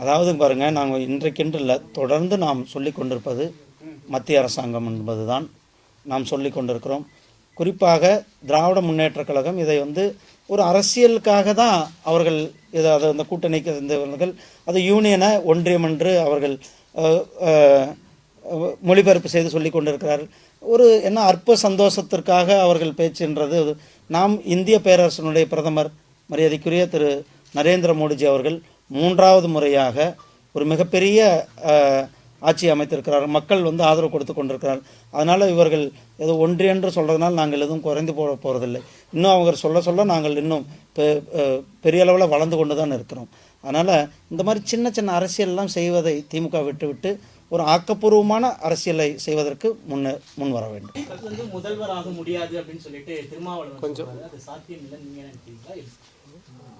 அதாவது பாருங்கள் நாங்கள் இன்றைக்கென்று இல்லை தொடர்ந்து நாம் சொல்லி கொண்டிருப்பது மத்திய அரசாங்கம் என்பதுதான். நாம் சொல்லி கொண்டிருக்கிறோம். குறிப்பாக திராவிட முன்னேற்றக் கழகம் இதை வந்து ஒரு அரசியலுக்காக தான் அவர்கள் இதை அதை அந்த கூட்டணிக்கு இருந்தவர்கள் அது யூனியனை ஒன்றியம் என்று அவர்கள் மொழிபெயர்ப்பு செய்து சொல்லி கொண்டிருக்கிறார்கள். ஒரு என்ன அற்ப சந்தோஷத்திற்காக அவர்கள் பேச்சுன்றது. நாம் இந்திய பேரரசனுடைய பிரதமர் மரியாதைக்குரிய திரு நரேந்திர மோடிஜி அவர்கள் மூன்றாவது முறையாக ஒரு மிகப்பெரிய ஆட்சி அமைத்திருக்கிறார். மக்கள் வந்து ஆதரவு கொடுத்து கொண்டிருக்கிறார். அதனால் இவர்கள் ஏதோ ஒன்றியன்று சொல்கிறதுனால நாங்கள் எதுவும் குறைந்து போக போகிறதில்லை இன்னும் அவங்க சொல்ல சொல்ல நாங்கள் இன்னும் பெரிய அளவில் வளர்ந்து கொண்டு தான் இருக்கிறோம். அதனால் இந்த மாதிரி சின்ன சின்ன அரசியல்லாம் செய்வதை திமுக விட்டுவிட்டு ஒரு ஆக்கப்பூர்வமான அரசியலை செய்வதற்கு முன்ன முன் வர வேண்டும். அது வந்து முதல்வராக முடியாது அப்படின்னு சொல்லிட்டு திருமாவளவன் கொஞ்சம்.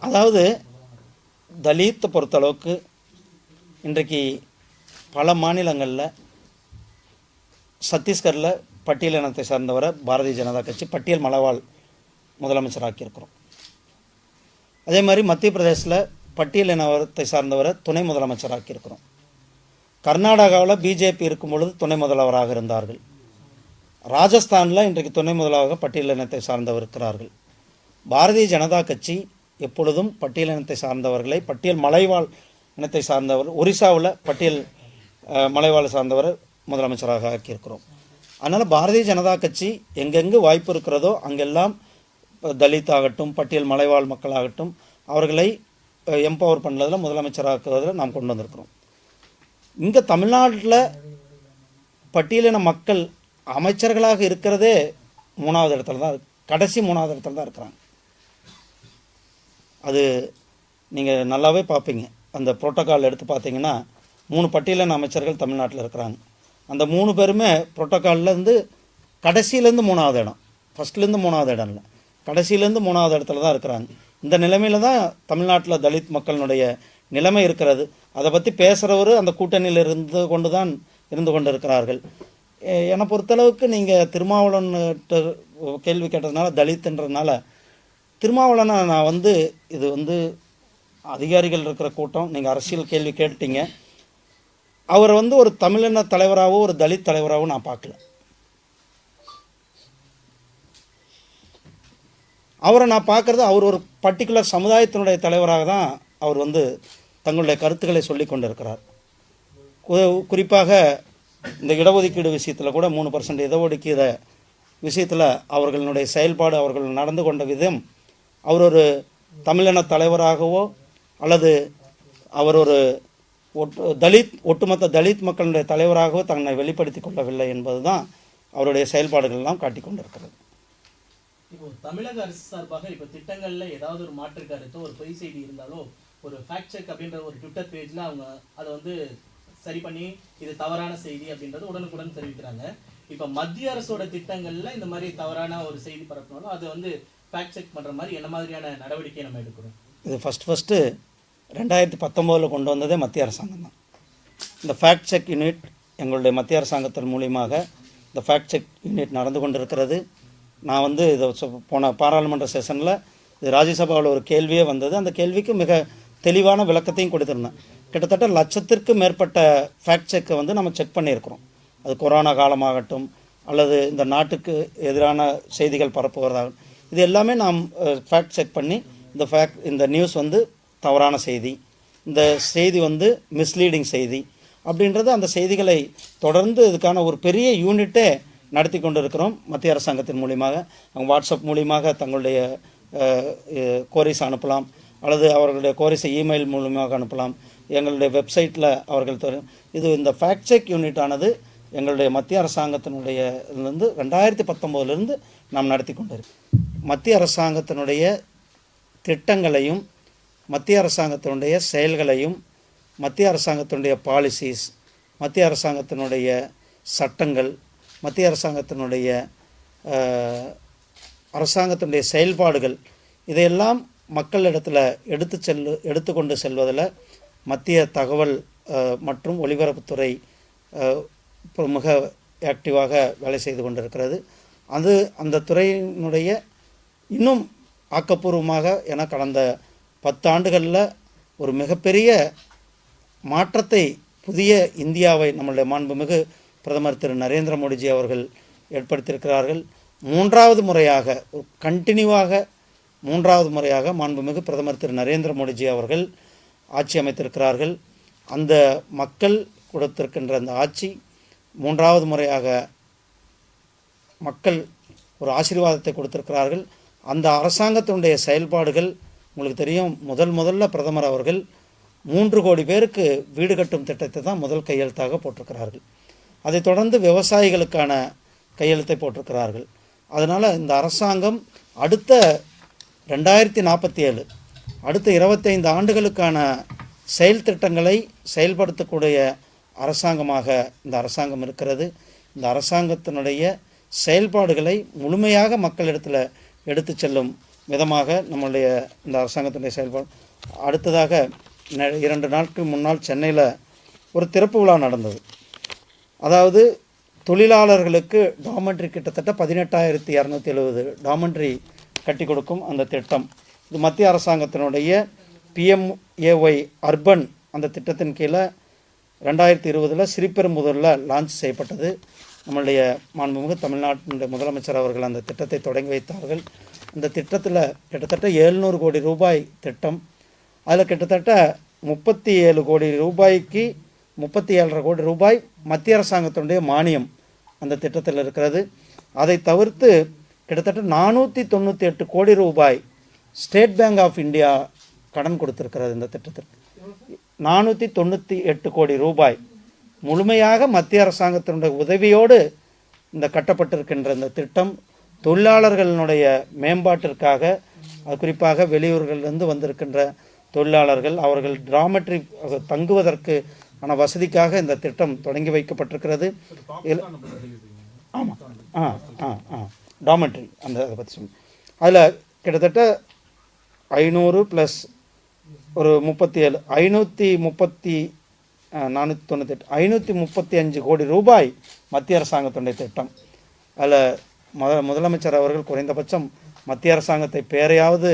அதாவது தலித்தை பொறுத்தளவுக்கு இன்றைக்கு பல மாநிலங்களில் சத்தீஸ்கரில் பட்டியல் இனத்தை சார்ந்தவரை பாரதிய ஜனதா கட்சி பட்டியல் மலவாள் முதலமைச்சராக்கியிருக்கிறோம். அதே மாதிரி மத்திய பிரதேசில் பட்டியல் இனத்தை சார்ந்தவரை துணை முதலமைச்சராக்கியிருக்கிறோம். கர்நாடகாவில் பிஜேபி இருக்கும் பொழுது துணை முதல்வராக இருந்தார்கள். ராஜஸ்தானில் இன்றைக்கு துணை முதல்வராக பட்டியல் இனத்தை சார்ந்தவர் இருக்கிறார்கள். பாரதிய ஜனதா கட்சி எப்பொழுதும் பட்டியல் இனத்தை சார்ந்தவர்களை பட்டியல் மலைவாழ் இனத்தை சார்ந்தவர் ஒரிசாவில் பட்டியல் மலைவாழ் சார்ந்தவர் முதலமைச்சராக ஆக்கியிருக்கிறோம். அதனால் பாரதிய ஜனதா கட்சி எங்கெங்கு வாய்ப்பு இருக்கிறதோ அங்கெல்லாம் தலித் ஆகட்டும் பட்டியல் மலைவாழ் மக்களாகட்டும் அவர்களை எம்பவர் பண்ணதில் முதலமைச்சராக்குவதில் நாம் கொண்டு வந்திருக்கிறோம். இங்கே தமிழ்நாட்டில் பட்டியலின மக்கள் அமைச்சர்களாக இருக்கிறதே மூணாவது இடத்துல தான் கடைசி மூணாவது இடத்துல தான் இருக்கிறாங்க. அது நீங்கள் நல்லாவே பார்ப்பீங்க அந்த புரோட்டோக்கால் எடுத்து பார்த்தீங்கன்னா மூணு பட்டியலின அமைச்சர்கள் தமிழ்நாட்டில் இருக்கிறாங்க. அந்த மூணு பேருமே புரோட்டோக்கால்லேருந்து கடைசியிலேருந்து மூணாவது இடம். ஃபஸ்ட்லேருந்து மூணாவது இடம் இல்லை. கடைசியிலேருந்து மூணாவது இடத்துல தான் இருக்கிறாங்க. இந்த நிலைமையில் தான் தமிழ்நாட்டில் தலித் மக்களினுடைய நிலைமை இருக்கிறது. அதை பற்றி பேசுகிறவர் அந்த கூட்டணியில் இருந்து கொண்டு தான் இருந்து கொண்டு இருக்கிறார்கள் என்னை பொறுத்தளவுக்கு நீங்கள் திருமாவளவன் கேள்வி கேட்டதுனால தலித்துன்றதுனால திருமாவளவனை நான் வந்து இது வந்து அதிகாரிகள் இருக்கிற கூட்டம். நீங்கள் அரசியல் கேள்வி கேட்டீங்க. அவர் வந்து ஒரு தமிழின தலைவராகவோ ஒரு தலித் தலைவராகவோ நான் பார்க்கல. அவரை நான் பார்க்குறது அவர் ஒரு பர்டிகுலர் சமுதாயத்தினுடைய தலைவராக தான் அவர் வந்து தங்களுடைய கருத்துக்களை சொல்லி கொண்டிருக்கிறார். குறிப்பாக இந்த இடஒதுக்கீடு விஷயத்தில் கூட மூணு பர்சன்ட் இடஒதுக்கீடு விஷயத்தில் அவர்களுடைய செயல்பாடு அவர்கள் நடந்து கொண்ட விதம் அவர் ஒரு தமிழின தலைவராகவோ அல்லது அவர் ஒரு ஒட்டு தலித் ஒட்டுமொத்த தலித் மக்களுடைய தலைவராகவோ தன்னை வெளிப்படுத்தி கொள்ளவில்லை என்பது தான் அவருடைய செயல்பாடுகள்லாம் காட்டி கொண்டிருக்கிறது. இப்போ தமிழக அரசு சார்பாக இப்போ திட்டங்களில் ஏதாவது ஒரு மாற்று கருத்தோ ஒரு பொய் செய்தி இருந்தாலோ ஒரு ஃபேக்ட் செக் அப்படின்ற ஒரு ட்விட்டர் பேஜில் அவங்க அதை வந்து சரி பண்ணி இது தவறான செய்தி அப்படின்றது உடனுக்குடன் தெரிவிக்கிறாங்க. இப்போ மத்திய அரசோட திட்டங்களில் இந்த மாதிரி தவறான ஒரு செய்தி பரப்பினாலும் அது வந்து ஃபேக்ட் செக் பண்ணுற மாதிரி என்ன மாதிரியான நடவடிக்கை நம்ம எடுக்கிறோம்? இது ஃபஸ்ட் ஃபஸ்ட்டு ரெண்டாயிரத்தி பத்தொம்போதில் கொண்டு வந்ததே மத்திய அரசாங்கம் தான். இந்த ஃபேக்ட் செக் யூனிட் எங்களுடைய மத்திய அரசாங்கத்தின் மூலியமாக இந்த ஃபேக்ட் செக் யூனிட் நடந்து கொண்டிருக்கிறது. நான் வந்து இதை போன பாராளுமன்ற செஷனில் இது ராஜ்யசபாவில் ஒரு கேள்வியே வந்தது. அந்த கேள்விக்கு மிக தெளிவான விளக்கத்தையும் கொடுத்துருந்தேன். கிட்டத்தட்ட லட்சத்திற்கு மேற்பட்ட ஃபேக்ட் செக்கை வந்து நம்ம செக் பண்ணியிருக்கிறோம். அது கொரோனா காலமாகட்டும் அல்லது இந்த நாட்டுக்கு எதிரான செய்திகள் பரப்புவதாகட்டும். இது எல்லாமே நாம் ஃபேக்ட் செக் பண்ணி இந்த ஃபேக்ட் இந்த நியூஸ் வந்து தவறான செய்தி. இந்த செய்தி வந்து மிஸ்லீடிங் செய்தி. அப்படின்றது அந்த செய்திகளை தொடர்ந்து இதுக்கான ஒரு பெரிய யூனிட்டே நடத்தி கொண்டு இருக்கிறோம் மத்திய அரசாங்கத்தின் மூலியமாக. அவங்க வாட்ஸ்அப் மூலியமாக தங்களுடைய கோரிஸ் அனுப்பலாம். அல்லது அவர்களுடைய கோரிஸை இமெயில் மூலமாக அனுப்பலாம். எங்களுடைய வெப்சைட்டில் அவர்கள் தரும் இது இந்த ஃபேக்ட் செக் யூனிட் ஆனது எங்களுடைய மத்திய அரசாங்கத்தினுடைய இருந்து ரெண்டாயிரத்தி பத்தொம்போதுலேருந்து நாம் நடத்தி கொண்டிருக்கோம் மத்திய அரசாங்கத்தினுடைய திட்டங்களையும் மத்திய அரசாங்கத்தினுடைய செயல்களையும் மத்திய அரசாங்கத்தினுடைய பாலிசிஸ் மத்திய அரசாங்கத்தினுடைய சட்டங்கள் மத்திய அரசாங்கத்தினுடைய அரசாங்கத்தினுடைய செயல்பாடுகள் இதையெல்லாம் மக்களிடத்தில் எடுத்து செல்லு எடுத்துக்கொண்டு செல்வதில் மத்திய தகவல் மற்றும் ஒலிபரப்புத்துறை மிக ஆக்டிவாக வேலை செய்து கொண்டிருக்கிறது. அது அந்த துறையினுடைய இன்னும் ஆக்கப்பூர்வமாக என கடந்த பத்தாண்டுகளில் ஒரு மிகப்பெரிய மாற்றத்தை புதிய இந்தியாவை நம்மளுடைய மாண்புமிகு பிரதமர் திரு நரேந்திர மோடிஜி அவர்கள் ஏற்படுத்தியிருக்கிறார்கள். மூன்றாவது முறையாக கண்டினியூவாக மூன்றாவது முறையாக மாண்புமிகு பிரதமர் திரு நரேந்திர மோடிஜி அவர்கள் ஆட்சி அமைத்திருக்கிறார்கள். அந்த மக்கள் கொடுத்திருக்கின்ற அந்த ஆட்சி மூன்றாவது முறையாக மக்கள் ஒரு ஆசீர்வாதத்தை கொடுத்திருக்கிறார்கள். அந்த அரசாங்கத்தினுடைய செயல்பாடுகள் உங்களுக்கு தெரியும் முதல் முதல்ல பிரதமர் அவர்கள் மூன்று கோடி பேருக்கு வீடு கட்டும் திட்டத்தை தான் முதல் கையெழுத்தாக போட்டிருக்கிறார்கள். அதைத் தொடர்ந்து விவசாயிகளுக்கான கையெழுத்தை போட்டிருக்கிறார்கள். அதனால் இந்த அரசாங்கம் அடுத்த ரெண்டாயிரத்தி நாற்பத்தி ஏழு அடுத்த இருபத்தைந்து ஆண்டுகளுக்கான செயல் திட்டங்களை செயல்படுத்தக்கூடிய அரசாங்கமாக இந்த அரசாங்கம் இருக்கிறது. இந்த அரசாங்கத்தினுடைய செயல்பாடுகளை முழுமையாக மக்களிடத்தில் எடுத்து செல்லும் விதமாக நம்மளுடைய இந்த அரசாங்கத்தினுடைய செயல்பாடு. அடுத்ததாக இரண்டு நாட்கள் முன்னால் சென்னையில் ஒரு திறப்பு விழா நடந்தது. அதாவது தொழிலாளர்களுக்கு டாமெண்ட்ரி கிட்டத்தட்ட பதினெட்டாயிரத்தி இரநூத்தி எழுபது டாமெண்ட்ரி கட்டி கொடுக்கும் அந்த திட்டம். இது மத்திய அரசாங்கத்தினுடைய பிஎம்ஏஒய் அர்பன் அந்த திட்டத்தின் கீழே ரெண்டாயிரத்தி இருபதில் ஸ்ரீபெரும்புதூரில் லான்ச் செய்யப்பட்டது. நம்மளுடைய மாண்புமிகு தமிழ்நாட்டினுடைய முதலமைச்சர் அவர்கள் அந்த திட்டத்தை தொடங்கி வைத்தார்கள். அந்த திட்டத்தில் கிட்டத்தட்ட எழுநூறு கோடி ரூபாய் திட்டம். அதில் கிட்டத்தட்ட முப்பத்தி ஏழு கோடி ரூபாய்க்கு முப்பத்தி ஏழரை கோடி ரூபாய் மத்திய அரசாங்கத்தினுடைய மானியம் அந்த திட்டத்தில் இருக்கிறது. அதை தவிர்த்து கிட்டத்தட்ட நானூற்றி தொண்ணூற்றி எட்டு கோடி ரூபாய் ஸ்டேட் பேங்க் ஆஃப் இந்தியா கடன் கொடுத்துருக்கிறது இந்த திட்டத்திற்கு. நானூற்றி தொண்ணூற்றி எட்டு கோடி ரூபாய் முழுமையாக மத்திய அரசாங்கத்தினுடைய உதவியோடு இந்த கட்டப்பட்டிருக்கின்ற இந்த திட்டம் தொழிலாளர்களினுடைய மேம்பாட்டிற்காக குறிப்பாக வெளியூர்களிலிருந்து வந்திருக்கின்ற தொழிலாளர்கள் அவர்கள் டிராமெட்ரி தங்குவதற்கு ஆன வசதிக்காக இந்த திட்டம் தொடங்கி வைக்கப்பட்டிருக்கிறது. ஆமாம் ஆ ஆ ஆ. டாமெட்ரி அந்த அதை பற்றி சொன்னேன். அதில் கிட்டத்தட்ட ஐநூறு ப்ளஸ் ஒரு முப்பத்தி ஏழு ஐநூற்றி முப்பத்தி நானூற்றி தொண்ணூத்தெட்டு ஐநூற்றி முப்பத்தி அஞ்சு கோடி ரூபாய் மத்திய அரசாங்கத்துடைய திட்டம். அதில் முத முதலமைச்சர் அவர்கள் குறைந்தபட்சம் மத்திய அரசாங்கத்தை பேரையாவது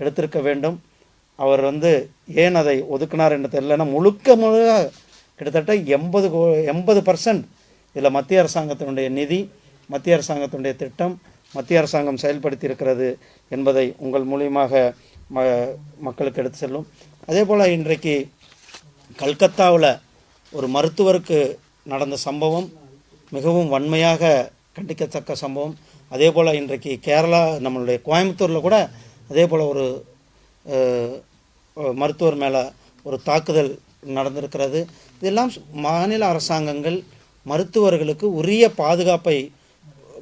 எடுத்திருக்க வேண்டும். அவர் வந்து ஏன் அதை ஒதுக்கினார் என்று தெரியலன்னா முழுக்க முழுக்க கிட்டத்தட்ட எண்பது கோ எண்பது பர்சன்ட் இதில் மத்திய அரசாங்கத்தினுடைய நிதி மத்திய அரசாங்கத்தினுடைய திட்டம் மத்திய அரசாங்கம் செயல்படுத்தி இருக்கிறது என்பதை உங்கள் மூலியமாக ம மக்களுக்கு எடுத்து செல்லும். அதே போல் இன்றைக்கு கல்கத்தாவில் ஒரு மருத்துவருக்கு நடந்த சம்பவம் மிகவும் வன்மையாக கண்டிக்கத்தக்க சம்பவம். அதே போல் இன்றைக்கு கேரளா நம்மளுடைய கோயம்புத்தூரில் கூட அதே போல் ஒரு மருத்துவர் மேலே ஒரு தாக்குதல் நடந்திருக்கிறது. இதெல்லாம் மாநில அரசாங்கங்கள் மருத்துவர்களுக்கு உரிய பாதுகாப்பை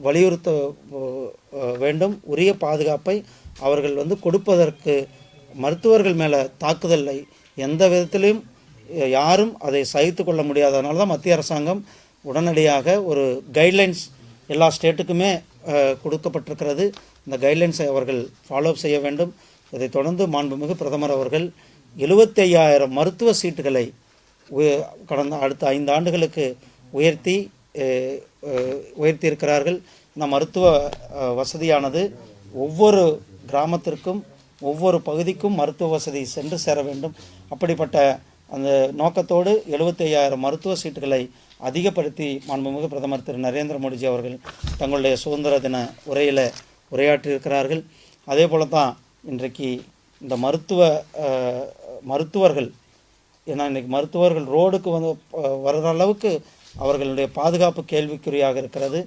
வலியுறுத்த வேண்டும். உரிய பாதுகாப்பை அவர்கள் வந்து கொடுப்பதற்கு மருத்துவர்கள் மேலே தாக்குதலை எந்த விதத்திலையும் யாரும் அதை சகித்து கொள்ள முடியாதனால தான் மத்திய அரசாங்கம் உடனடியாக ஒரு கைட்லைன்ஸ் எல்லா ஸ்டேட்டுக்குமே கொடுக்கப்பட்டிருக்கிறது. இந்த கைட்லைன்ஸை அவர்கள் ஃபாலோ செய்ய வேண்டும். இதைத் தொடர்ந்து மாண்புமிகு பிரதமர் அவர்கள் 75000 மருத்துவ சீட்டுகளை கடந்த அடுத்த ஐந்து ஆண்டுகளுக்கு உயர்த்தி உயர்த்தியிருக்கிறார்கள். இந்த மருத்துவ வசதியானது ஒவ்வொரு கிராமத்திற்கும் ஒவ்வொரு பகுதிக்கும் மருத்துவ வசதி சென்று சேர வேண்டும். அப்படிப்பட்ட அந்த நோக்கத்தோடு 75000 மருத்துவ சீட்டுகளை அதிகப்படுத்தி மாண்புமிகு பிரதமர் திரு நரேந்திர மோடிஜி அவர்கள் தங்களுடைய சுதந்திர தின உரையில் உரையாற்றியிருக்கிறார்கள். அதே போல தான் இன்றைக்கு இந்த மருத்துவ மருத்துவர்கள் ஏன்னா இன்றைக்கி மருத்துவர்கள் ரோடுக்கு வந்து வர்ற அளவுக்கு அவர்களுடைய பாதுகாப்பு கேள்விக்குறியாக இருக்கிறது.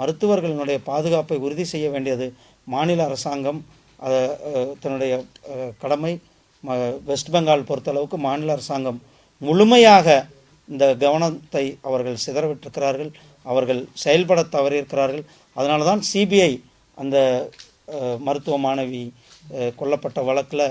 மருத்துவர்களினுடைய பாதுகாப்பை உறுதி செய்ய வேண்டியது மாநில அரசாங்கம் அதை தன்னுடைய கடமை. வெஸ்ட் பெங்கால் பொறுத்தளவுக்கு மாநில அரசாங்கம் முழுமையாக இந்த கவனத்தை அவர்கள் சிதறவிட்டிருக்கிறார்கள். அவர்கள் செயல்பட தவறியிருக்கிறார்கள். அதனால தான் சிபிஐ அந்த மருத்துவ மாணவி கொல்லப்பட்ட வழக்கில்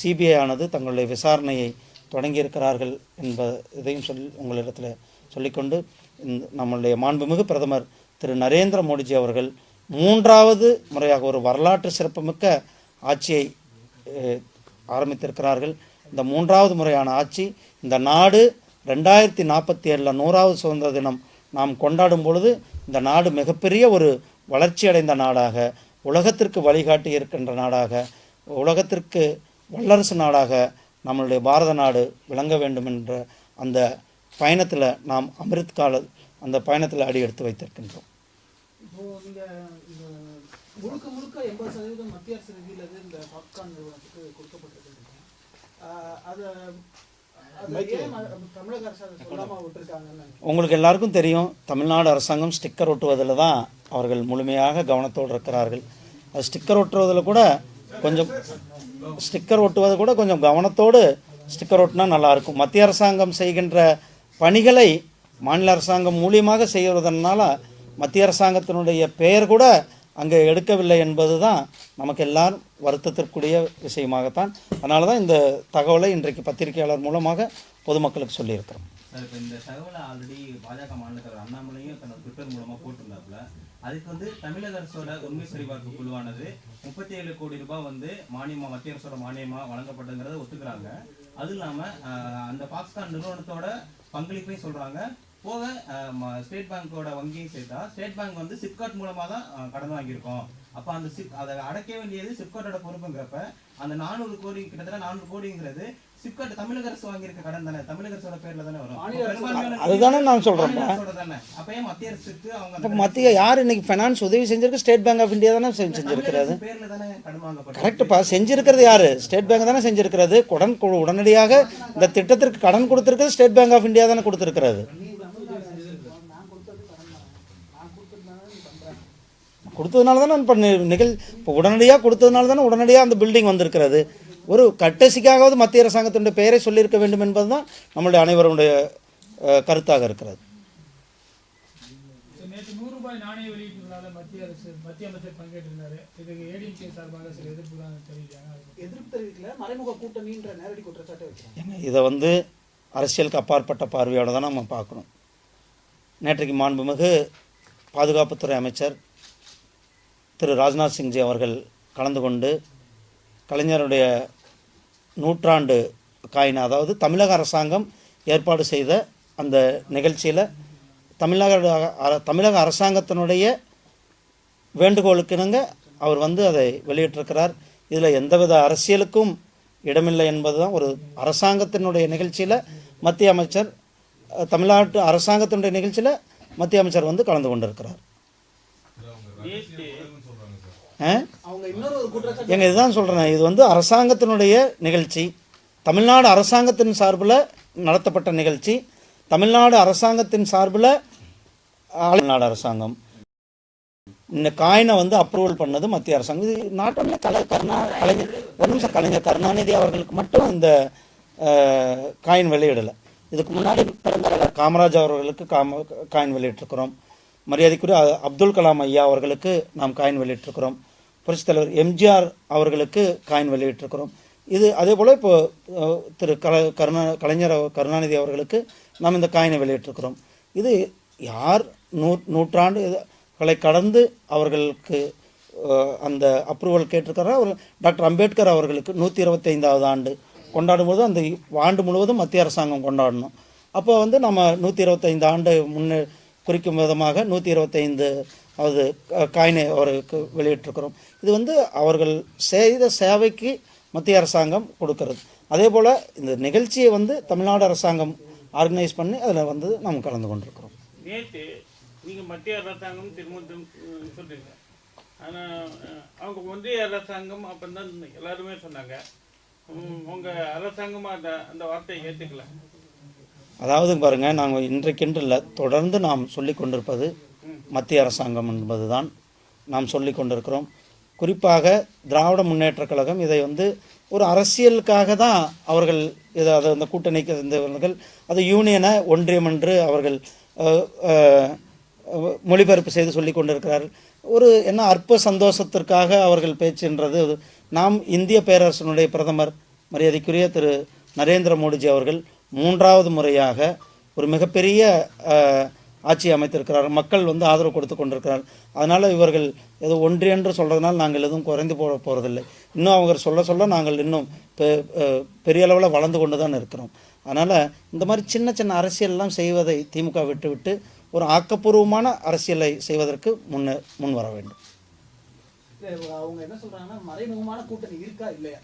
சிபிஐ ஆனது தங்களுடைய விசாரணையை தொடங்கியிருக்கிறார்கள் என்ப இதையும் சொல் உங்களிடத்தில் சொல்லிக்கொண்டு இந்த நம்முடைய மாண்புமிகு பிரதமர் திரு நரேந்திர மோடிஜி அவர்கள் மூன்றாவது முறையாக ஒரு வரலாற்று சிறப்புமிக்க ஆட்சியை ஆரம்பித்திருக்கிறார்கள். இந்த மூன்றாவது முறையான ஆட்சி இந்த நாடு ரெண்டாயிரத்தி நாற்பத்தி ஏழில் நூறாவது சுதந்திர தினம் நாம் கொண்டாடும் பொழுது இந்த நாடு மிகப்பெரிய ஒரு வளர்ச்சியடைந்த நாடாக உலகத்திற்கு வழிகாட்டி இருக்கின்ற நாடாக உலகத்திற்கு வல்லரசு நாடாக நம்மளுடைய பாரத நாடு விளங்க வேண்டும் என்ற அந்த பயணத்தில் நாம் அமிர்த் கால அந்த பயணத்தில் அடி எடுத்து வைத்திருக்கின்றோம் இந்த முழுக்க முழுக்க எண்பது சதவீதம் மத்திய அரசு நிதியிலிருந்து இந்த பாப்கார்ன் நிறுவனத்துக்கு கொடுக்கப்பட்டிருக்கு அத. உங்களுக்கு எல்லாருக்கும் தெரியும் தமிழ்நாடு அரசாங்கம் ஸ்டிக்கர் ஒட்டுவதில் தான் அவர்கள் முழுமையாக கவனத்தோடு இருக்கிறார்கள். அது ஸ்டிக்கர் ஒட்டுவதில் கூட கொஞ்சம் ஸ்டிக்கர் ஒட்டுவது கூட கொஞ்சம் கவனத்தோடு ஸ்டிக்கர் ஒட்டினா நல்லாயிருக்கும். மத்திய அரசாங்கம் செய்கின்ற பணிகளை மாநில அரசாங்கம் மூலியமாக செய்வதனால மத்திய அரசாங்கத்தினுடைய பெயர் கூட அங்கே எடுக்கவில்லை என்பது தான் நமக்கு எல்லாரும் வருத்தத்திற்குரிய விஷயமாகத்தான். அதனால தான் இந்த தகவலை இன்றைக்கு பத்திரிகையாளர் மூலமாக பொதுமக்களுக்கு சொல்லியிருக்கிறோம். சார் இப்போ இந்த தகவலை ஆல்ரெடி பாஜக மாநில தலைவர் அண்ணாமலையும் தன்னோட ட்விட்டர் மூலமாக போட்டிருந்தாப்புல அதுக்கு வந்து தமிழக அரசோட உண்மை சரிபார்ப்பு குழுவானது முப்பத்தி ஏழு கோடி ரூபாய் வந்து மானியமா மத்திய அரசோட மானியமாக வழங்கப்பட்டதுங்கிறத ஒத்துக்கிறாங்க. அது இல்லாமல் அந்த பாக்ஸ்கான் நிறுவனத்தோட பங்களிப்பையும் சொல்கிறாங்க போக ஸ்டேட் பேங்கோட வங்கியும் சேர்த்தா ஸ்டேட் பேங்க் வந்து சிப்காட் மூலமா தான் கடன் வாங்கியிருக்கோம். அப்ப அந்த சிப் அதை அடைக்க வேண்டியது சிப்காட்டோட பொறுப்புங்கிறப்ப அந்த நானூறு கோடி கிட்டத்தட்ட நானூறு கோடிங்கிறது சிப்காட் தமிழக அரசு வாங்கியிருக்க கடன் தானே தமிழக அரசோட பேர்ல தானே வரும். அதுதானே நான் சொல்றேன். தானே. அப்ப ஏன் மத்திய அரசுக்கு அவங்க மத்திய யார் இன்னைக்கு ஃபைனான்ஸ் உதவி செஞ்சிருக்கு? ஸ்டேட் பேங்க் ஆஃப் இந்தியா தானே செஞ்சு- செஞ்சிருக்கிறது. பேர்ல தானே கடன் வாங்கப்பட்டது. கரெக்டுப்பா செஞ்சிருக்கிறது யாரு? ஸ்டேட் பேங்க் தானே செஞ்சிருக்கிறது. கடன் கொடு- உடனடியாக இந்த திட்டத்திற்கு கடன் கொடுத்திருக்கிறது ஸ்டேட் பேங்க் ஆஃப் இந்தியா தானே கொடுத்திருக்கிறது நான் கொடுத்தது கடன் தான். நான் கொடுத்ததுனால நீ பண்றேன் கொடுத்ததுனால தானே இப்போ நிகழ் இப்போ உடனடியாக கொடுத்ததுனால தானே உடனடியாக அந்த பில்டிங் வந்திருக்கிறது. ஒரு கட்டசிக்காகவது மத்திய அரசாங்கத்தினுடைய பெயரை சொல்லியிருக்க வேண்டும் என்பது தான் நம்மளுடைய அனைவருடைய கருத்தாக இருக்கிறது. இதை வந்து அரசியலுக்கு அப்பாற்பட்ட பார்வையோடு தான் நம்ம பார்க்கணும். நேற்றைக்கு மாண்புமிகு பாதுகாப்புத்துறை அமைச்சர் திரு ராஜ்நாத் சிங்ஜி அவர்கள் கலந்து கொண்டு கலைஞருடைய நூற்றாண்டு காயின் அதாவது தமிழக அரசாங்கம் ஏற்பாடு செய்த அந்த நிகழ்ச்சியில் தமிழக அர- தமிழக அரசாங்கத்தினுடைய வேண்டுகோளுக்கிணங்க அவர் வந்து அதை வெளியிட்டிருக்கிறார். இதில் எந்தவித அரசியலுக்கும் இடமில்லை என்பது தான் ஒரு அரசாங்கத்தினுடைய நிகழ்ச்சியில் மத்திய அமைச்சர் தமிழ்நாட்டு அரசாங்கத்தினுடைய நிகழ்ச்சியில் மத்திய அமைச்சர் வந்து கலந்து கொண்டிருக்கிறார் ஆ அவங்க இன்னொரு ஒரு குற்றச்சாட்டு எங்க இதுதான் சொல்கிறேன் இது வந்து அரசாங்கத்தினுடைய நிகழ்ச்சி. தமிழ்நாடு அரசாங்கத்தின் சார்பில் நடத்தப்பட்ட நிகழ்ச்சி. தமிழ்நாடு அரசாங்கத்தின் சார்பில் தமிழ்நாடு அரசாங்கம் இந்த காயினை வந்து அப்ரூவல் பண்ணது மத்திய அரசாங்கம். இது நாட் ஒன்லி கலை கருணா கலைஞர் ஒரு நிமிஷம் கலைஞர் கருணாநிதி அவர்களுக்கு மட்டும் இந்த காயின் வெளியிடலை. இதுக்கு முன்னாடி பிறந்த காமராஜ் அவர்களுக்கு காம காயின் வெளியிட்டிருக்கிறோம். மரியாதைக்குரிய அப்துல் கலாம் ஐயா அவர்களுக்கு நாம் காயின் வெளியிட்டிருக்கிறோம். புரட்சித் தலைவர் எம்ஜிஆர் அவர்களுக்கு காயின் வெளியிட்டிருக்கிறோம். இது அதே போல் இப்போ திரு கல கருணா கலைஞர் கருணாநிதி அவர்களுக்கு நாம் இந்த காயினை வெளியிட்டிருக்கிறோம். இது யார் நூ நூற்றாண்டு களை கடந்து அவர்களுக்கு அந்த அப்ரூவல் கேட்டிருக்கிறாரோ அவர் டாக்டர் அம்பேத்கர் அவர்களுக்கு நூற்றி இருபத்தைந்தாவது ஆண்டு கொண்டாடும்போது அந்த ஆண்டு முழுவதும் மத்திய அரசாங்கம் கொண்டாடணும். அப்போ வந்து நம்ம நூற்றி இருபத்தைந்து ஆண்டு முன்னே குறிக்கும் விதமாக நூற்றி இருபத்தைந்து அது காயினை அவருக்கு வெளியிட்டிருக்கிறோம். இது வந்து அவர்கள் செய்த சேவைக்கு மத்திய அரசாங்கம் கொடுக்கறது. அதே போல் இந்த நிகழ்ச்சியை வந்து தமிழ்நாடு அரசாங்கம் ஆர்கனைஸ் பண்ணி அதில் வந்து நாம் கலந்து கொண்டிருக்கிறோம். நேற்று நீங்கள் மத்திய அரசாங்கம் திரும்ப திரும்ப சொல்றீங்க. ஆனால் அவங்க ஒன்றிய அரசாங்கம் அப்படின்னு தான் எல்லாருமே சொன்னாங்க. உங்கள் அரசாங்கமாக அந்த அந்த வார்த்தையை ஏற்றுக்கல அதாவது பாருங்கள் நாங்கள் இன்றைக்கென்று இல்லை தொடர்ந்து நாம் சொல்லி கொண்டிருப்பது மத்திய அரசாங்கம் என்பது தான் நாம் சொல்லி கொண்டிருக்கிறோம். குறிப்பாக திராவிட முன்னேற்றக் கழகம் இதை வந்து ஒரு அரசியலுக்காக தான் அவர்கள் இதை அதை அந்த கூட்டணிக்கு இருந்தவர்கள் அது யூனியனை ஒன்றியம் என்று அவர்கள் மொழிபெயர்ப்பு செய்து சொல்லி கொண்டிருக்கிறார்கள் ஒரு என்ன அற்ப சந்தோஷத்திற்காக அவர்கள் பேச்சுன்றது நாம் இந்திய பேரரசனுடைய பிரதமர் மரியாதைக்குரிய திரு நரேந்திர மோடிஜி அவர்கள் மூன்றாவது முறையாக ஒரு மிகப்பெரிய ஆட்சி அமைத்திருக்கிறார். மக்கள் வந்து ஆதரவு கொடுத்து கொண்டிருக்கிறார். அதனால் இவர்கள் ஏதோ ஒன்றியன்று சொல்கிறதுனால நாங்கள் எதுவும் குறைந்து போக போகிறதில்லை இன்னும் அவங்க சொல்ல சொல்ல நாங்கள் இன்னும் பெ- பெரிய அளவில் வளர்ந்து கொண்டு தான் இருக்கிறோம். அதனால் இந்த மாதிரி சின்ன சின்ன அரசியல்லாம் செய்வதை திமுக விட்டுவிட்டு ஒரு ஆக்கப்பூர்வமான அரசியலை செய்வதற்கு முன்ன முன் வர வேண்டும். அவங்க என்ன சொல்கிறாங்கன்னா மறைமுகமான கூட்டணி இருக்கா இல்லையா?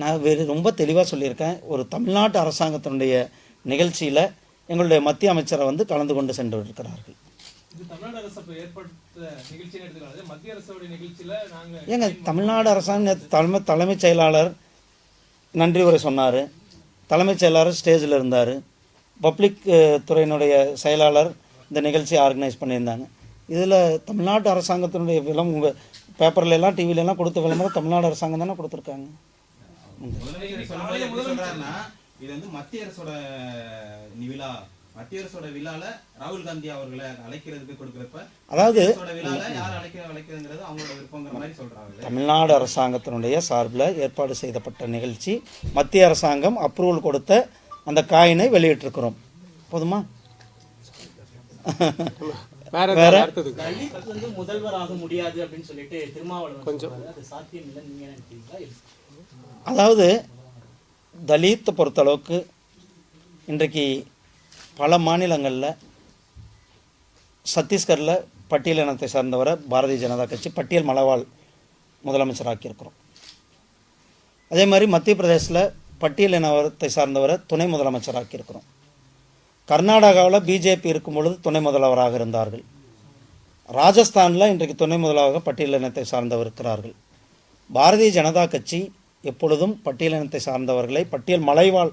நான் வேறு ரொம்ப தெளிவாக சொல்லியிருக்கேன். ஒரு தமிழ்நாட்டு அரசாங்கத்தினுடைய நிகழ்ச்சியில் எங்களுடைய மத்திய அமைச்சரை வந்து கலந்து கொண்டு சென்று இருக்கிறார்கள் ஏங்க தமிழ்நாடு அரசாங்கம் நேத்து தலைமை தலைமைச் செயலாளர் நன்றி உரை சொன்னார். தலைமைச் செயலாளர் ஸ்டேஜில் இருந்தார். பப்ளிக் துறையினுடைய செயலாளர் இந்த நிகழ்ச்சியை ஆர்கனைஸ் பண்ணியிருந்தாங்க. இதில் தமிழ்நாட்டு அரசாங்கத்தினுடைய விளம் பேப்பர்ல எல்லாம் டிவில எல்லாம் கொடுத்த விளம்பரம் தமிழ்நாடு அரசாங்கம் தானே கொடுத்துருக்காங்க. சொல்றாருன்னா இது வந்து மத்திய அரசோட விழா மத்திய அரசோட விழால ராகுல் காந்தி அவர்களை அழைக்கிறதுக்கு கொடுக்குறப்ப அதாவது தமிழ்நாடு அரசாங்கத்தினுடைய சார்பில் ஏற்பாடு செய்யப்பட்ட நிகழ்ச்சி மத்திய அரசாங்கம் அப்ரூவல் கொடுத்த அந்த காயினை வெளியிட்டிருக்கிறோம். போதுமா? வேற முதல்வர் ஆக முடியாது அப்படின்னு சொல்லிட்டு திருமாவளவன். அது சாத்தியம் இல்லைன்னு நீங்க நினைக்கிறீங்களா? அதாவது தலித்தை பொறுத்தளவுக்கு இன்றைக்கு பல மாநிலங்களில் சத்தீஸ்கரில் பட்டியல் இனத்தை சார்ந்தவரை பாரதிய ஜனதா கட்சி பட்டியல் மலவாள் முதலமைச்சராக்கியிருக்கிறோம். அதே மாதிரி மத்திய பிரதேசில் பட்டியல் இனத்தை சார்ந்தவரை துணை முதலமைச்சராக்கியிருக்கிறோம். கர்நாடகாவில் பிஜேபி இருக்கும் பொழுது துணை முதல்வராக இருந்தார்கள். ராஜஸ்தானில் இன்றைக்கு துணை முதல்வராக பட்டியல் இனத்தை சார்ந்தவர் இருக்கிறார்கள். பாரதிய ஜனதா கட்சி எப்பொழுதும் பட்டியல் இனத்தை சார்ந்தவர்களை பட்டியல் மலைவாழ்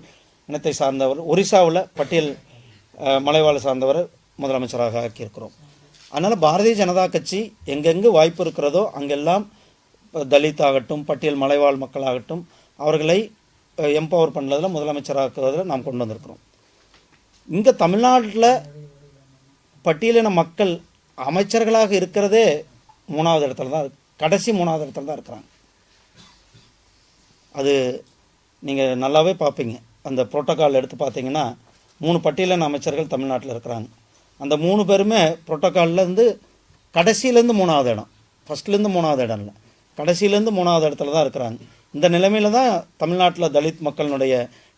இனத்தை சார்ந்தவர் ஒரிசாவில் பட்டியல் மலைவாழ் சார்ந்தவர் முதலமைச்சராக ஆக்கியிருக்கிறோம். அதனால் பாரதிய ஜனதா கட்சி எங்கெங்கு வாய்ப்பு இருக்கிறதோ அங்கெல்லாம் தலித் ஆகட்டும் பட்டியல் மலைவாழ் மக்களாகட்டும் அவர்களை எம்பவர் பண்ணதில் முதலமைச்சராக்குவதில் நாம் கொண்டு வந்திருக்கிறோம். இங்கே தமிழ்நாட்டில் பட்டியலின மக்கள் அமைச்சர்களாக இருக்கிறதே மூணாவது இடத்துல தான் கடைசி மூணாவது இடத்துல தான் இருக்கிறாங்க. அது நீங்கள் நல்லாவே பார்ப்பீங்க அந்த புரோட்டோக்கால் எடுத்து பார்த்தீங்கன்னா மூணு பட்டியலின் அமைச்சர்கள் தமிழ்நாட்டில் இருக்கிறாங்க. அந்த மூணு பேருமே புரோட்டோக்கால்லேருந்து கடைசியிலேருந்து மூணாவது இடம். ஃபஸ்ட்லேருந்து மூணாவது இடம் இல்லை. கடைசியிலேருந்து மூணாவது இடத்துல தான் இருக்கிறாங்க. இந்த நிலைமையில் தான் தமிழ்நாட்டில் தலித் மக்களினுடைய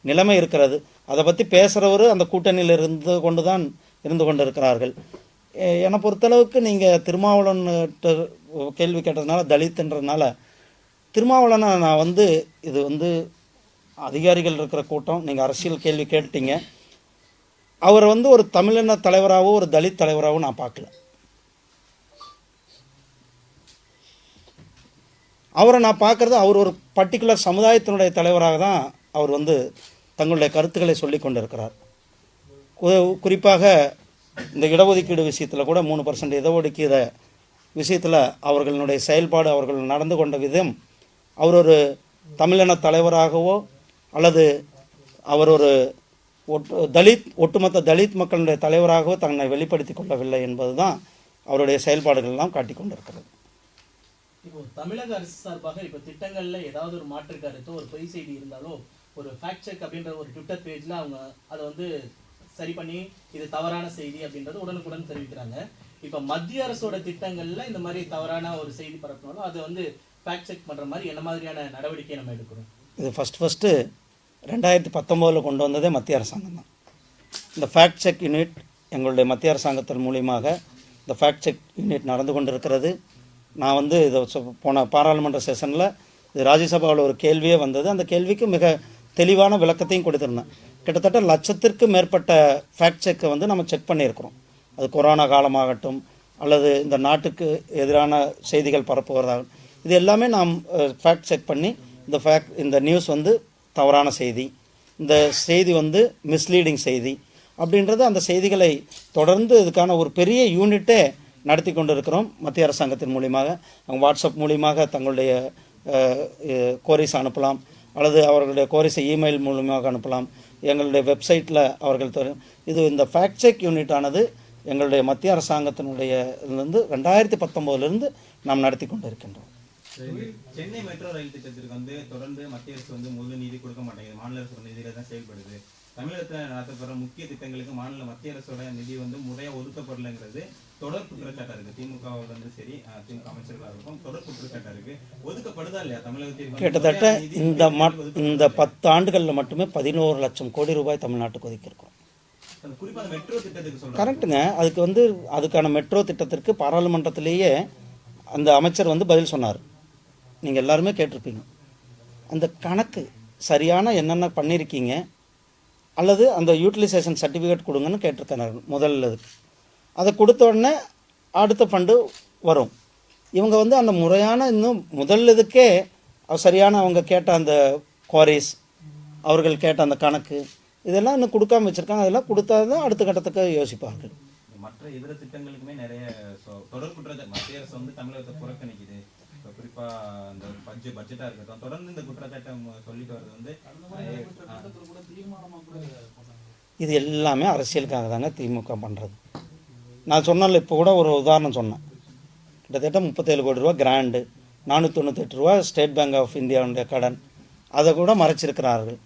நிலைமை இருக்கிறது. அதை பற்றி பேசுகிறவர் அந்த கூட்டணியில் இருந்து கொண்டு தான் இருந்து கொண்டு இருக்கிறார்கள் என்னை பொறுத்தளவுக்கு நீங்கள் திருமாவளவன் கேள்வி கேட்டதுனால தலித்துன்றதுனால திருமாவளவனை நான் வந்து இது வந்து அதிகாரிகள் இருக்கிற கூட்டம். நீங்கள் அரசியல் கேள்வி கேட்டீங்க. அவரை வந்து ஒரு தமிழின தலைவராகவோ ஒரு தலித் தலைவராகவோ நான் பார்க்கல. அவரை நான் பார்க்குறது அவர் ஒரு பர்டிகுலர் சமுதாயத்தினுடைய தலைவராக தான் அவர் வந்து தங்களுடைய கருத்துக்களை சொல்லி கொண்டிருக்கிறார். குறிப்பாக இந்த இடஒதுக்கீடு விஷயத்தில் கூட மூணு பர்சன்ட் இடஒதுக்கீடு விஷயத்தில் அவர்களுடைய செயல்பாடு அவர்கள் நடந்து கொண்ட விதம் அவர் ஒரு தமிழின தலைவராகவோ அல்லது அவர் ஒரு ஒட்டு தலித் ஒட்டுமொத்த தலித் மக்களுடைய தலைவராகவோ தன்னை வெளிப்படுத்தி கொள்ளவில்லை என்பது தான் அவருடைய செயல்பாடுகள் எல்லாம் கொண்டிருக்கிறது. இப்போ தமிழக அரசு சார்பாக இப்போ திட்டங்களில் ஏதாவது ஒரு மாற்று கருத்தோ ஒரு பொய் செய்தி இருந்தாலோ ஒரு ஃபேக்ட் செக் அப்படின்ற ஒரு ட்விட்டர் பேஜில் அவங்க அதை வந்து சரி பண்ணி இது தவறான செய்தி அப்படின்றது உடனுக்குடன் தெரிவிக்கிறாங்க. இப்போ மத்திய அரசோட திட்டங்களில் இந்த மாதிரி தவறான ஒரு செய்தி பரப்பினாலும் அதை வந்து ஃபேக்ட் செக் பண்ணுற மாதிரி என்ன மாதிரியான நடவடிக்கை நம்ம எடுக்கிறோம் இது ஃபஸ்ட் ஃபஸ்ட்டு ரெண்டாயிரத்தி பத்தொம்போதில் கொண்டு வந்ததே மத்திய அரசாங்கம் தான். இந்த ஃபேக்ட் செக் யூனிட் எங்களுடைய மத்திய அரசாங்கத்தின் மூலியமாக இந்த ஃபேக்ட் செக் யூனிட் நடந்து கொண்டிருக்கிறது. நான் வந்து இதை போன பாராளுமன்ற செஷனில் இது ராஜ்யசபாவில் ஒரு கேள்வியே வந்தது. அந்த கேள்விக்கு மிக தெளிவான விளக்கத்தையும் கொடுத்துருந்தேன். கிட்டத்தட்ட லட்சத்திற்கு மேற்பட்ட ஃபேக்ட் செக்கை வந்து நம்ம செக் பண்ணியிருக்கிறோம். அது கொரோனா காலமாகட்டும் அல்லது இந்த நாட்டுக்கு எதிரான செய்திகள் பரப்புவதாகட்டும். இது எல்லாமே நாம் ஃபேக்ட் செக் பண்ணி இந்த ஃபேக்ட் இந்த நியூஸ் வந்து தவறான செய்தி இந்த செய்தி வந்து மிஸ்லீடிங் செய்தி அப்படின்றது அந்த செய்திகளை தொடர்ந்து இதுக்கான ஒரு பெரிய யூனிட்டே நடத்தி கொண்டு இருக்கிறோம் மத்திய அரசாங்கத்தின் மூலியமாக. அவங்க வாட்ஸ்அப் மூலியமாக தங்களுடைய கோரிஸ் அனுப்பலாம் அல்லது அவர்களுடைய கோரிஸை இமெயில் மூலமாக அனுப்பலாம். எங்களுடைய வெப்சைட்டில் அவர்கள் தரும் இது இந்த ஃபேக்ட் செக் யூனிட் ஆனது எங்களுடைய மத்திய அரசாங்கத்தினுடைய இதுலேருந்து ரெண்டாயிரத்தி பத்தொம்போதுலேருந்து நாம் நடத்தி கொண்டு இருக்கின்றோம் சென்னை மெட்ரோ ரயில் திட்டத்திற்கு வந்து தொடர்ந்து மத்திய அரசு வந்து முழு நிதி கொடுக்க மாட்டேங்குது. மாநில அரசோட நிதியில தான் செயல்படுது. தமிழகத்தில் நடத்தப்படுற முக்கிய திட்டங்களுக்கு மாநில மத்திய அரசோட நிதி வந்து முறையா ஒதுக்கப்படலைங்கிறது தொடர் குற்றச்சாட்டா இருக்கு. திமுகவுல இருந்து சரி திமுக அமைச்சர்களாக இருக்கும் தொடர் குற்றச்சாட்டா இருக்கு. ஒதுக்கப்படுதா இல்லையா தமிழகத்தில்? வந்து கிட்டத்தட்ட இந்த இந்த பத்து ஆண்டுகளில் மட்டுமே பதினோரு லட்சம் கோடி ரூபாய் தமிழ்நாட்டுக்கு ஒதுக்கியிருக்கோம் அந்த குறிப்பா அந்த மெட்ரோ திட்டத்துக்கு சொல்றாங்க கரெக்டுங்க அதுக்கு வந்து அதுக்கான மெட்ரோ திட்டத்திற்கு பாராளுமன்றத்திலேயே அந்த அமைச்சர் வந்து பதில் சொன்னார். நீங்கள் எல்லாருமே கேட்டிருப்பீங்க. அந்த கணக்கு சரியான என்னென்ன பண்ணியிருக்கீங்க அல்லது அந்த யூட்டிலைசேஷன் சர்டிஃபிகேட் கொடுங்கன்னு கேட்டிருக்காங்க முதல் இதுக்கு அதை கொடுத்த உடனே அடுத்த ஃபண்டு வரும். இவங்க வந்து அந்த முறையான இன்னும் முதல் இதுக்கே சரியான அவங்க கேட்ட அந்த குவாரிஸ் அவர்கள் கேட்ட அந்த கணக்கு இதெல்லாம் இன்னும் கொடுக்காம வச்சுருக்காங்க. அதெல்லாம் கொடுத்தா தான் அடுத்த கட்டத்துக்கு யோசிப்பார்கள் மற்ற இதர திட்டங்களுக்குமே நிறைய சொ- மத்திய அரசு வந்து தமிழகத்தை புறக்கணிக்குது. இப்போ குறிப்பா இந்த பட்ஜெட் பட்ஜெட்டா இருக்கட்டும். தொடர்ந்து இந்த குற்றச்சாட்டை சொல்லிட்டு வர்றது வந்து இது எல்லாமே அரசியலுக்காக தாங்க திமுக பண்ணுறது நான் சொன்னல இப்போ கூட ஒரு உதாரணம் சொன்னேன். கிட்டத்தட்ட முப்பத்தேழு கோடி ரூபா கிராண்டு நானூற்றி தொண்ணூத்தெட்டு ரூபா ஸ்டேட் பேங்க் ஆஃப் இந்தியாவுடைய கடன். அதை கூட மறைச்சிருக்கிறார்கள்.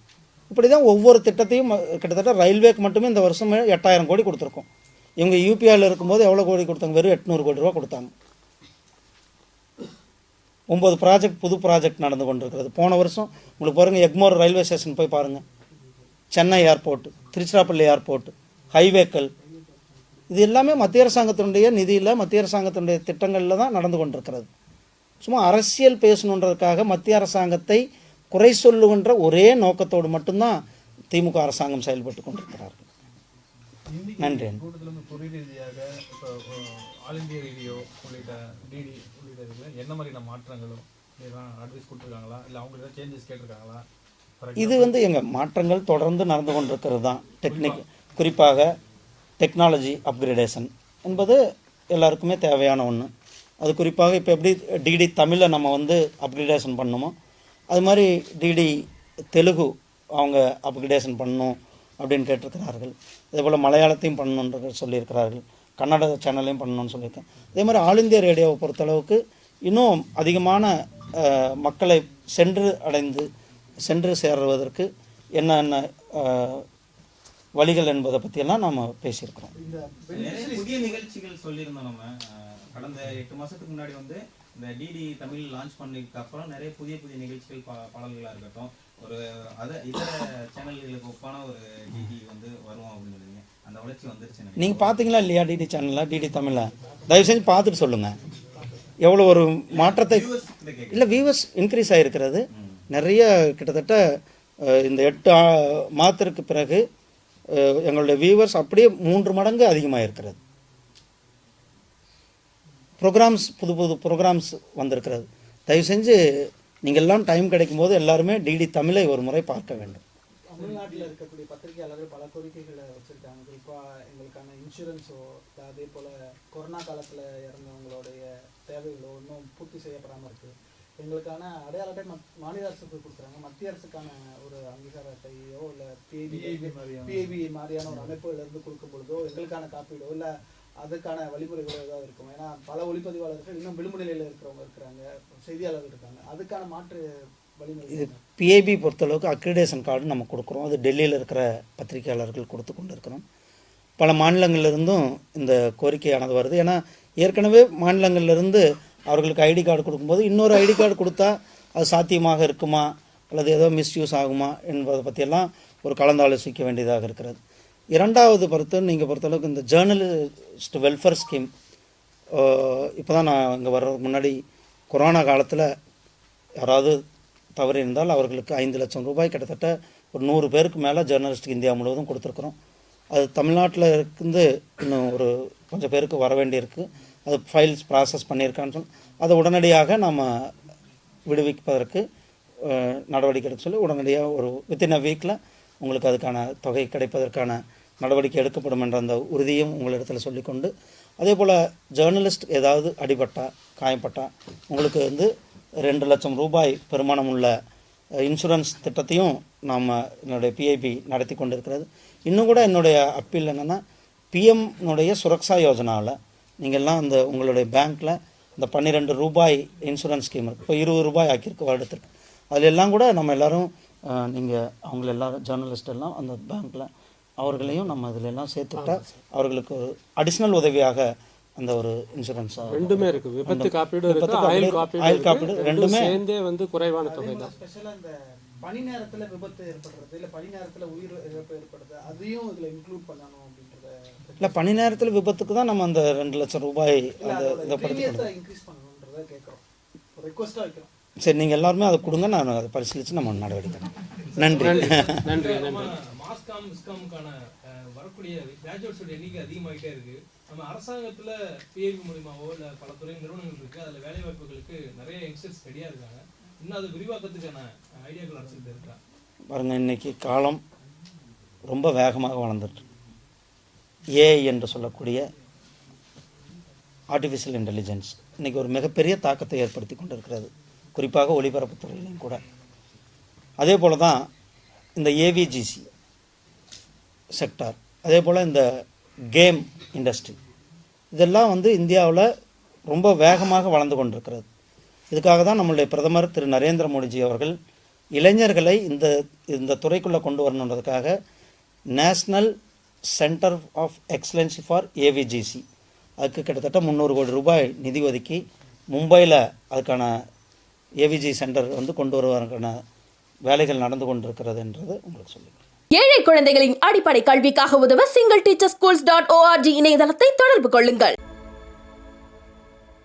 இப்படி தான் ஒவ்வொரு திட்டத்தையும் கிட்டத்தட்ட ரயில்வேக்கு மட்டுமே இந்த வருஷம் எட்டாயிரம் கோடி கொடுத்துருக்கோம். இவங்க யூபிஐயில் இருக்கும்போது எவ்வளோ கோடி கொடுத்தாங்க? வெறும் எட்நூறு கோடி ரூபா கொடுத்தாங்க. ஒம்பது ப்ராஜெக்ட் புது ப்ராஜெக்ட் நடந்து கொண்டிருக்கிறது. போன வருஷம் உங்களுக்கு பாருங்கள் எக்மோர் ரயில்வே ஸ்டேஷன் போய் பாருங்கள் சென்னை ஏர்போர்ட் திருச்சிராப்பள்ளி ஏர்போர்ட் ஹைவேக்கள் இது எல்லாமே மத்திய அரசாங்கத்தினுடைய நிதியில் மத்திய அரசாங்கத்தினுடைய திட்டங்களில் தான் நடந்து கொண்டிருக்கிறது. சும்மா அரசியல் பேசணுன்றதுக்காக மத்திய அரசாங்கத்தை குறை சொல்லுகின்ற ஒரே நோக்கத்தோடு மட்டும்தான் திமுக அரசாங்கம் செயல்பட்டு கொண்டிருக்கிறார்கள். நன்றி. ஆல் இந்தியா ரேடியோ உள்ளிட்ட டிடி உள்ளிட்ட இதுல என்ன மாதிரியான மாற்றங்களும் அட்வைஸ் கொடுத்துருக்காங்களா? இல்லை அவங்க ஏதாவது சேஞ்சஸ் கேட்டிருக்காங்களா? இது வந்து எங்கள் மாற்றங்கள் தொடர்ந்து நடந்து கொண்டிருக்கிறது தான். டெக்னிக் குறிப்பாக டெக்னாலஜி அப்கிரேடேஷன் என்பது எல்லாருக்குமே தேவையான ஒன்று அது குறிப்பாக இப்போ எப்படி டிடி தமிழை நம்ம வந்து அப்கிரேடேஷன் பண்ணணுமோ அது மாதிரி டிடி தெலுங்கு அவங்க அப்கிரேடேஷன் பண்ணணும் அப்படின்னு கேட்டிருக்கிறார்கள். அதே போல் மலையாளத்தையும் பண்ணணுன்ற சொல்லியிருக்கிறார்கள். கன்னட சேனலையும் பண்ணணும்னு சொல்லியிருக்கேன். அதே மாதிரி ஆல் இந்தியா ரேடியோவை பொறுத்தளவுக்கு இன்னும் அதிகமான மக்களை சென்று அடைந்து சென்று சேர்வதற்கு என்னென்ன வழிகள் என்பதை பற்றியெல்லாம் நாம் பேசியிருக்கிறோம். இந்த நிறைய புதிய நிகழ்ச்சிகள் சொல்லியிருந்தோம் நம்ம. கடந்த எட்டு மாதத்துக்கு முன்னாடி வந்து இந்த டிடி தமிழ் லான்ச் பண்ணதுக்கு அப்புறம் நிறைய புதிய புதிய நிகழ்ச்சிகள் பா பாடல்களாக இருக்கட்டும். ஒரு அதை இதர சேனல்களுக்கு ஒப்பான ஒரு டிடி வந்து வரும் அப்படின்னு நீங்கள் பார்த்தீங்களா இல்லையா டிடி சேனலில் டிடி தமிழில்? தயவு செஞ்சு பார்த்துட்டு சொல்லுங்கள் எவ்வளோ ஒரு மாற்றத்தை. இல்லை வியூவர்ஸ் இன்க்ரீஸ் ஆகிருக்கிறது நிறைய கிட்டத்தட்ட இந்த எட்டு மாதத்திற்கு பிறகு எங்களுடைய வியூவர்ஸ் அப்படியே மூன்று மடங்கு அதிகமாக இருக்கிறது ப்ரோக்ராம்ஸ் புது புது ப்ரோக்ராம்ஸ் வந்திருக்கிறது. தயவு செஞ்சு நீங்கள் எல்லாம் டைம் கிடைக்கும் போது எல்லாருமே டிடி தமிழை ஒரு முறை பார்க்க வேண்டும். தமிழ்நாட்டில் இருக்கக்கூடிய பத்திரிகையாளர்கள் பல கோரிக்கைகளை குறிப்பாக எங்களுக்கான இன்சூரன்ஸோ அதே போல் கொரோனா காலத்தில் இறந்தவங்களுடைய தேவைகளோ இன்னும் பூர்த்தி செய்யப்படாமல் இருக்குது எங்களுக்கான அடையாள அட்டை மத்- மாநில அரசுக்கு கொடுக்குறாங்க. மத்திய அரசுக்கான ஒரு அங்கீகார அட்டையோ இல்லை பிஐபி பிஐபி மாதிரியான ஒரு அமைப்புகள் இருந்து கொடுக்கும் பொழுதோ எங்களுக்கான காப்பீடோ இல்லை அதுக்கான வழிமுறைகளோ ஏதாவது இருக்கும். ஏன்னா பல ஒளிப்பதிவாளர்கள் இன்னும் விளிம்பு நிலையில் இருக்கிறவங்க இருக்கிறாங்க. செய்தியாளர்கள் இருக்காங்க. அதுக்கான மாற்று வழிமுறை இது பிஐபி பொறுத்தளவுக்கு அக்ரிடேஷன் கார்டு நம்ம கொடுக்குறோம். அது டெல்லியில் இருக்கிற பத்திரிகையாளர்கள் கொடுத்து கொண்டு இருக்கிறோம் பல மாநிலங்களிலிருந்தும் இந்த கோரிக்கையானது வருது. ஏன்னா ஏற்கனவே மாநிலங்கள்ல இருந்து அவர்களுக்கு ஐடி கார்டு கொடுக்கும்போது இன்னொரு ஐடி கார்டு கொடுத்தா அது சாத்தியமாக இருக்குமா? அல்லது ஏதோ மிஸ்யூஸ் ஆகுமா? என்பதை பற்றியெல்லாம் ஒரு கலந்தாலோசிக்க வேண்டியதாக இருக்கிறது. இரண்டாவது பொறுத்து நீங்கள் பொறுத்தளவுக்கு இந்த ஜேர்னலிஸ்ட் வெல்ஃபேர் ஸ்கீம் இப்போ தான் நான் இங்கே வர்றதுக்கு முன்னாடி கொரோனா காலத்தில் யாராவது தவறி இருந்தால் அவர்களுக்கு ஐந்து லட்சம் ரூபாய் கிட்டத்தட்ட ஒரு நூறு பேருக்கு மேலே ஜேர்னலிஸ்ட்டுக்கு இந்தியா முழுவதும் கொடுத்துருக்குறோம். அது தமிழ்நாட்டில் இருந்து இன்னும் ஒரு கொஞ்சம் பேருக்கு வர வேண்டியிருக்கு. அது ஃபைல்ஸ் ப்ராசஸ் பண்ணியிருக்கான்னு சொல்லி அதை உடனடியாக நாம் விடுவிப்பதற்கு நடவடிக்கை எடுக்க சொல்லி உடனடியாக ஒரு வித்தின் அ வீக்கில் உங்களுக்கு அதுக்கான தொகை கிடைப்பதற்கான நடவடிக்கை எடுக்கப்படும் என்ற அந்த உறுதியும் உங்களிடத்தில் சொல்லிக்கொண்டு அதே போல் ஜேர்னலிஸ்ட் ஏதாவது அடிபட்டா காயப்பட்டா உங்களுக்கு வந்து ரெண்டு லட்சம் ரூபாய் பெருமானம் உள்ள இன்சூரன்ஸ் திட்டத்தையும் நாம் என்னுடைய பிஐபி நடத்தி கொண்டிருக்கிறது. இன்னும் கூட என்னுடைய அப்பீல் என்னென்னா பிஎம்னுடைய சுரக்ஷா யோஜனாவில் நீங்கள்லாம் அந்த உங்களுடைய பேங்க்கில் இந்த பன்னிரெண்டு ரூபாய் இன்சூரன்ஸ் ஸ்கீம் இருக்குது இப்போ இருபது ரூபாய் ஆக்கியிருக்கு வருடத்திற்கு. அதில் எல்லாம் கூட நம்ம எல்லாரும் நீங்கள் அவங்கள எல்லாரும் ஜேர்னலிஸ்ட் எல்லாம் அந்த பேங்க்கில் அவர்களையும் நம்ம இதில் எல்லாம் சேர்த்துட்டா அவர்களுக்கு ஒரு அடிஷ்னல் உதவியாக அந்த ஒரு இன்சூரன்ஸ் ரெண்டுமே இருக்கு. விபத்து காப்பீடு ஆயுள் காப்பீடு, ரெண்டும் சேர்ந்தே வந்து குறைவான தொகை தான். பணி நேரத்துல விபத்து ஏற்படுறது இல்ல பணி நேரத்துல உயிர் இழப்பு ஏற்படுறது அதையும் இதுல இன்க்ளூட் பண்ணணும் அப்படின்றத இல்லை பணி நேரத்தில் விபத்துக்கு தான் நம்ம அந்த ரெண்டு லட்சம் ரூபாய் அந்த இதை படுத்தி இன்க்ரீஸ் பண்ணணுன்றத கேட்குறோம். ரெக்வஸ்ட்டாக வைக்கிறோம். சரி நீங்கள் எல்லாருமே அதை கொடுங்க நான் அதை பரிசீலித்து நம்ம நடவடிக்கை. நன்றி. நன்றி நன்றி மாஸ்காம் மிஸ்காமுக்கான வரக்கூடிய கிராஜுவேட்ஸோட எண்ணிக்கை அதிகமாகிட்டே இருக்கு. நம்ம அரசாங்கத்துல பிஏபி மூலியமாவோ இல்ல பல துறை நிறுவனங்கள் இருக்கு அதுல வேலை வாய்ப்புகளுக்கு நிறைய யங்ஸ்டர்ஸ் ரெடியா இருக்காங்க. இன்னும் அது விரிவாக்கத்துக்கான ஐடியாக்கள் அரசுகிட்ட இருக்கா? பாருங்க இன்னைக்கு காலம் ரொம்ப வேகமாக வளர்ந்துட்டு ஏஐ என்று சொல்லக்கூடிய ஆர்டிஃபிஷியல் இன்டெலிஜென்ஸ் இன்றைக்கி ஒரு மிகப்பெரிய தாக்கத்தை ஏற்படுத்தி கொண்டிருக்கிறது. குறிப்பாக ஒளிபரப்புத்துறையிலையும் கூட. அதே போல் தான் இந்த ஏவிஜிசி செக்டார் அதே போல் இந்த கேம் இண்டஸ்ட்ரி இதெல்லாம் வந்து இந்தியாவில் ரொம்ப வேகமாக வளர்ந்து கொண்டிருக்கிறது. இதுக்காக தான் நம்மளுடைய பிரதமர் திரு நரேந்திர மோடிஜி அவர்கள் இளைஞர்களை இந்த இந்த துறைக்குள்ளே கொண்டு வரணுன்றதுக்காக national centre of excellency for AVGC. அதுக்கு கிட்டத்தட்ட முந்நூறு கோடி ரூபாய் நிதி ஒதுக்கி மும்பையில் அதுக்கான ஏவிஜி சென்டர் வந்து கொண்டு வருவதற்கான வேலைகள் நடந்து கொண்டிருக்கிறதுன்றது உங்களுக்கு சொல்லுங்கள் ஏழை குழந்தைகளின் அடிப்படை கல்விக்காக உதவ single teacher schools dot org இணையதளத்தை தொடர்பு கொள்ளுங்கள்.